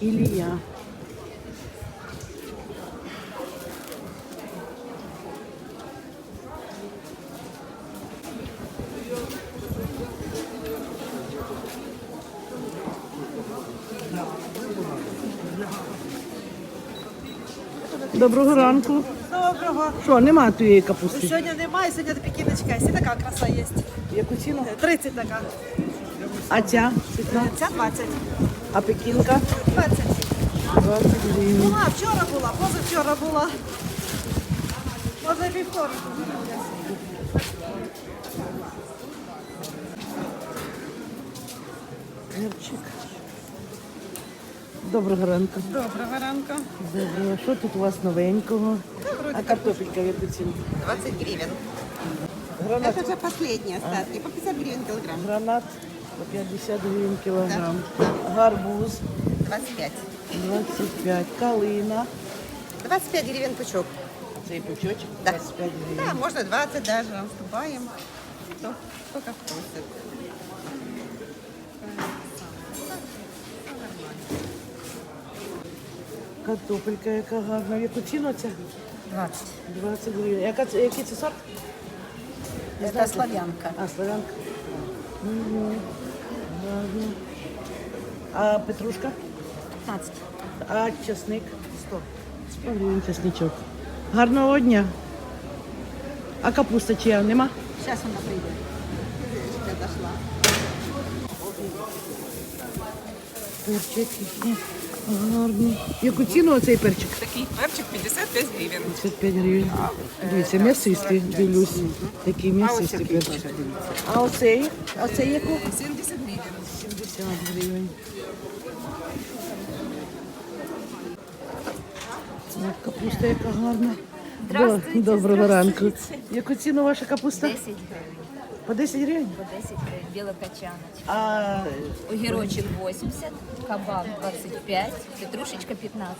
Ілія. Доброго ранку. Доброго. Що, нема тієї капусти? Сьогодні немає, сьогодні пекіночка. Є така краса є. Яку ціну? 30 така. А ця? Ця 20. А пекінка? 20. 20 гривень. Була, вчора була, позавчора була. Може і вівторок. Перчик. Доброго ранку. Доброго ранку. Доброго. Що тут у вас новенького? А картопелька в яку ціну? 20 гривен. Гранат. Это уже последние остатки. По 50 гривен килограмм. Гранат по 50 гривень кілограм. Гарбуз 25. 25. Калина. 25 гривен пучок. Цей пучочок Да. 25 Да, можно 20 даже. Уступаем. Кто, кто как просит. Картопелька яка гарна. В яку ціну ця? 20. 20 гривень. Яка, це- який це сорт? Это славянка. А, славянка. Угу. А петрушка? 15. А часник? 100. 100 гривень часничок. Гарного дня. А капуста чия нема? Сейчас она придет. Я дошла. Перчик гарний. Яку ціну оцей перчик? Такий перчик 55 гривень. 55 гривень. Дивіться, м'ясистий, дивлюсь. Такий м'ясистий перчик. А оцей? Оцей яку? 70 гривень. 70 гривень. От капуста яка гарна. До- Доброго ранку. Яку ціну ваша капуста? 10 гривень, По 10 гривень? по 10 гривень, білокачаночка. А Огірочок 80, кабак 25, петрушечка 15,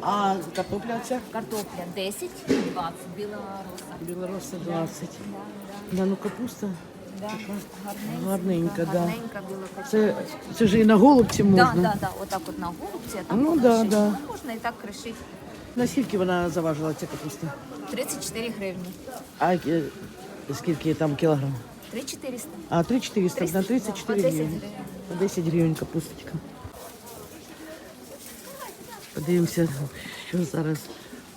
А картопля ця? картопля 10, 20, біла роса. Білороса 20. Да, ну капуста Да, гарненька, да. гарненька. Це, це ж і на голубці Да, можна. да, да, отак от на голубці, а там Ну, да, ще- да. Ну, можна і так кришити. Наскільки вона заважила ця капуста? 34 гривні. А е, скільки там кілограм? 3400. А 3-400 на 34 По 10 гривень. гривень. По 10 гривень капусточка. Подивимося, що зараз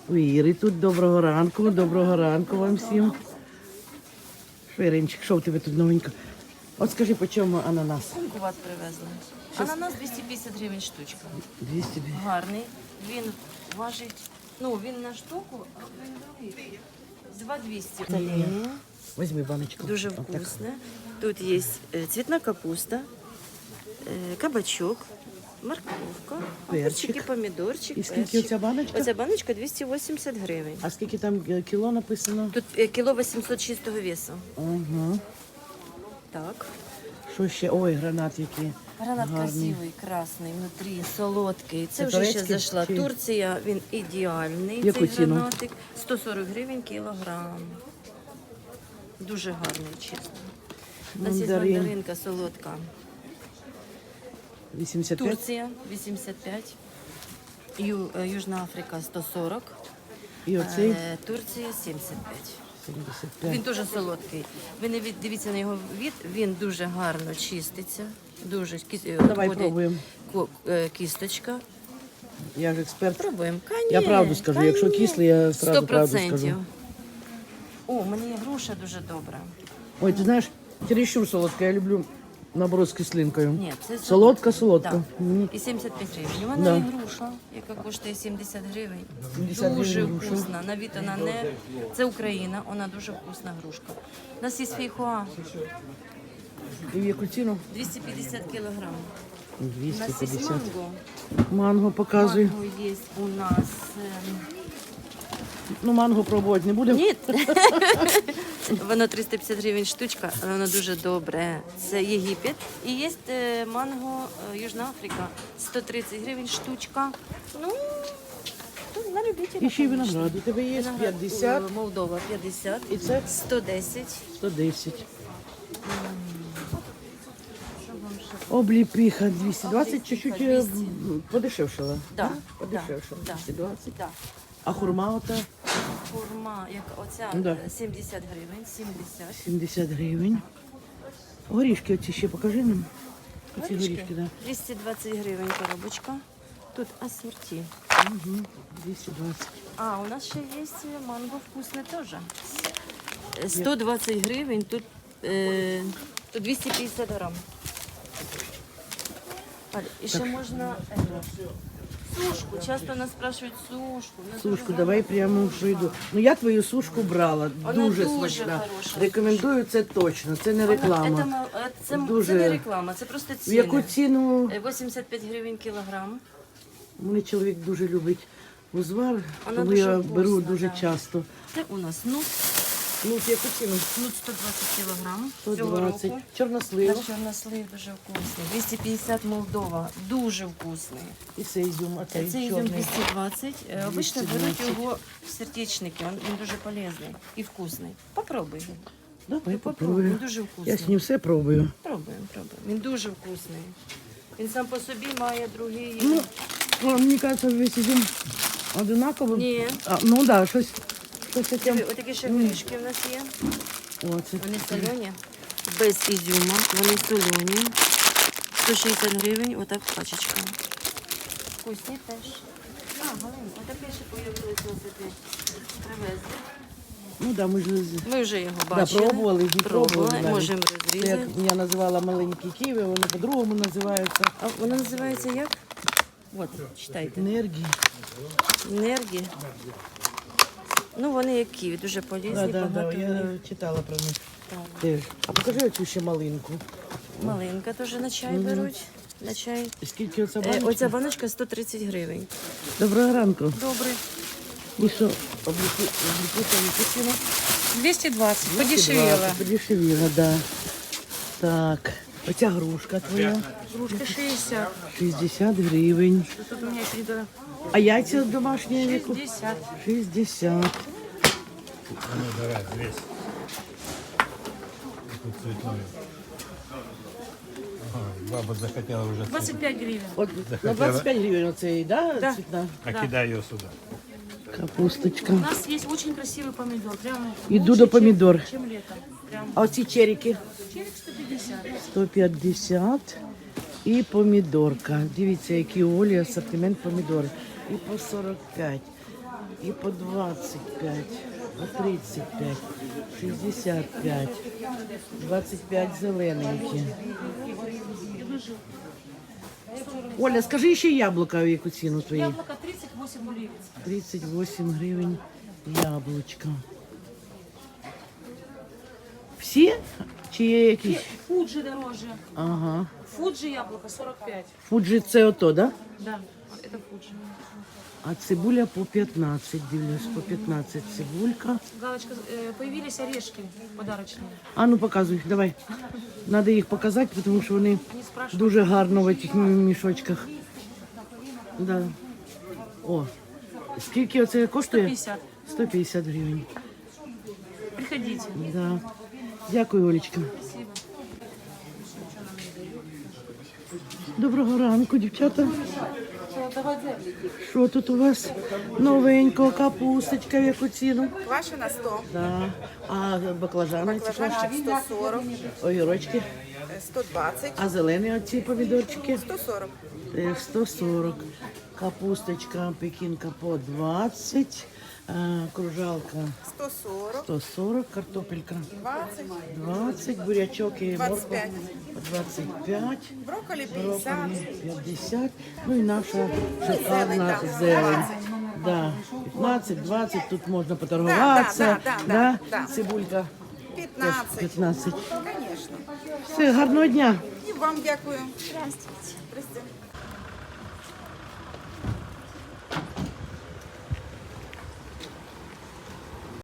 у Іри тут. Доброго ранку, доброго ранку вам всім. Що, Іринчик, що у тебе тут новенько? От скажи, по чому ананас? Куват привезли. Ананас 250 гривень штучка. 200 гривень. Гарний. Він важить, ну він на штуку, а він другий. 2200. Візьми баночку. Дуже Отак. вкусне. Тут є е, цвітна капуста, е, кабачок, морковка, Перчик. огурчики, помідорчик. І скільки перчик. оця баночка? Оця баночка 280 гривень. А скільки там е, кіло написано? Тут е, кіло 800 чистого весу. Ага. Так. Що ще? Ой, гранат який. Гранат Гарний. красивий, красний, внутрі, солодкий. Це, Це вже ще турецький зайшла чи- Турція, він ідеальний. Яку цей ціну? гранатик. 140 гривень кілограм. Дуже гарний, чесно. У нас є Мандарин. мандаринка солодка. 85? Турція 85. Ю, е, Южна Африка 140. І оцей Е, Турція 75. 75. Він дуже солодкий. Ви не від- дивіться на його від, він дуже гарно чиститься. Дуже кіс- е, Давай відходить пробуємо. ко- е, кісточка. Я ж експерт. Пробуємо. Я правду скажу, якщо кислий, я Сто сразу правду скажу. О, у мене груша дуже добра. Ой, ти знаєш, чересчур солодка, я люблю наоборот з кислинкою. Ні, це Солодка, солодка. Да. І 75 гривень. Мене Да. є груша, яка коштує 70 гривень. 70 дуже гривень груша. вкусна. На вид вона не це Україна, вона дуже вкусна грушка. У нас є фейхоа І в яку ціну? 250 кілограм. У нас є 250. манго. Манго показуй. Манго є у нас. ем, Ну, манго пробувати не будемо. Ні. воно 350 гривень штучка, але воно дуже добре. Це Єгипет. І є е, манго е, Южна Африка. 130 гривень штучка. Ну, ну, на любителя. І ще й виноград. У тебе є Виноград, 50 е, Молдова 50. і це 110. 110. Що Обліпіха 220, чуть-чуть е, м, подешевшала. Да, Подешевшала. да, 220. Да. А хурма ота Форма, як оця Да. е, 70 гривень, 70. 70 гривень. Горішки оці ще покажи нам. Оці Горішки? да. 220 гривень коробочка. Тут асорті. Угу. 220. А, у нас ще є манго вкусне теж. Е, 120 гривень, тут, е, тут 250 грам. Аль, і ще можна е, сушку. Часто нас спрашують сушку. Нас Сушку, дуже давай прямо пройду. Ну я твою сушку брала. Вона дуже, дуже смачна. хороша. Рекомендую це точно. Це не реклама. Це, ма- е, це, Дуже. це не реклама, це просто В ціни. яку ціну Е, 85 гривень кілограм. мене чоловік дуже любить узвар, Вона тому дуже я вкусна, беру дуже да. часто. Це у нас нут, Ну, в яку ціну? нут 120 кілограм. Цього 120. року. Чорнослив Наш чорнослив дуже вкусний. 250 Молдова. Дуже вкусний. і цей ізюм, а цей Це ізюм чорний. 220. Е, Обично беруть його в сердечники. Він, він дуже полезний і вкусний. Попробуй. його. Давай Попробуй. попробую. Він дуже вкусний. Я з ним все пробую. Пробуємо, пробуємо. Він дуже вкусний. Він сам по собі має другий. Ну, ну, мені кажется, весь ізюм одинаковий. Ні. А, ну так, да, щось, щось таке. Диви, Отакі ще горішки в нас є. О, це Вони солені. Без ізюма. Вони солені. 160 гривень, отак пачечка. Вкусні теж. А, таке ще появилось у нас. Привезли. Ну да, ми ж з- Ми вже його да, бачили. пробували, Пробували, пробували. навіть. можемо Це як розрізати. я називала маленькі киви, вони по-другому називаються. А вона називається як? От, читайте. Енергії. Енергі. Ну, вони як ківі, дуже полезні, Да, да, да, багато. в них. я читала про них Так. теж. А покажи оцю ще малинку. Малинка теж на чай беруть. На чай. Скільки оця Е, баночка? оця баночка 130 гривень. Доброго ранку. Добрий. І що, обліку, випустила? 220, подешевело. Подешевіла, да. Так, оця грушка твоя. Грушка 60. 60 гривень. Тут у меня еще недорого. А яйця домашні яку? 60. 60. Ну, давай, весь. Тут цветной. Ага, баба захотела уже цвет. 25 гривен. От на 25 гривень оцей, да, Да. цвітна? А кидай ее сюда. Капусточка. У нас есть очень красивый помидор. Прям Иду лучше, до чем- помидор. Чем, летом. Прям А оці черіки? черик 150. 150 і помідорка. Дивіться, які у Олі асортимент помідори. І по 45, і по 25, по 35, 65, 25 зелененькі. Оля, скажи ще яблука, в яку ціну твої? Яблоко 38 гривен. 38 гривень яблучка. Всі? Чи є якісь? Фуджи дороже. Ага. Фуджи яблоко 45. Фуджі це ото, да? Да, это фуджи. А цибуля по 15, дивлюсь, по 15 цибулька. Галочка, э, появились орешки подарочные. А ну показуй, давай. Надо їх показати, тому що вони Они спрашивают. дуже гарно в цих мішочках. Да. О, скільки оце коштує? 150. 150 гривень. Приходите. Да. Дякую, Олечка. Доброго ранку, дівчата. Що тут у вас новенького капусточка, в яку ціну? Квашена 100, Да. А баклажани, ці баклажанчик 140, огірочки, е, 120, а зелені оці помідорчики 140. Теж 140. Капусточка, пекінка по 20, а, кружалка 140, 140, картопелька 20, 20, бурячок і морква 25. по 25, брокколі 50, брокколі 50, ну і наша шикарна Зелень, да, зелень. Да, 15, 20, тут можна поторгуватися. Да, да, да, да, да. Цибулька 15. 15. Звісно. Все, гарного дня. І вам дякую. Здравствуйте.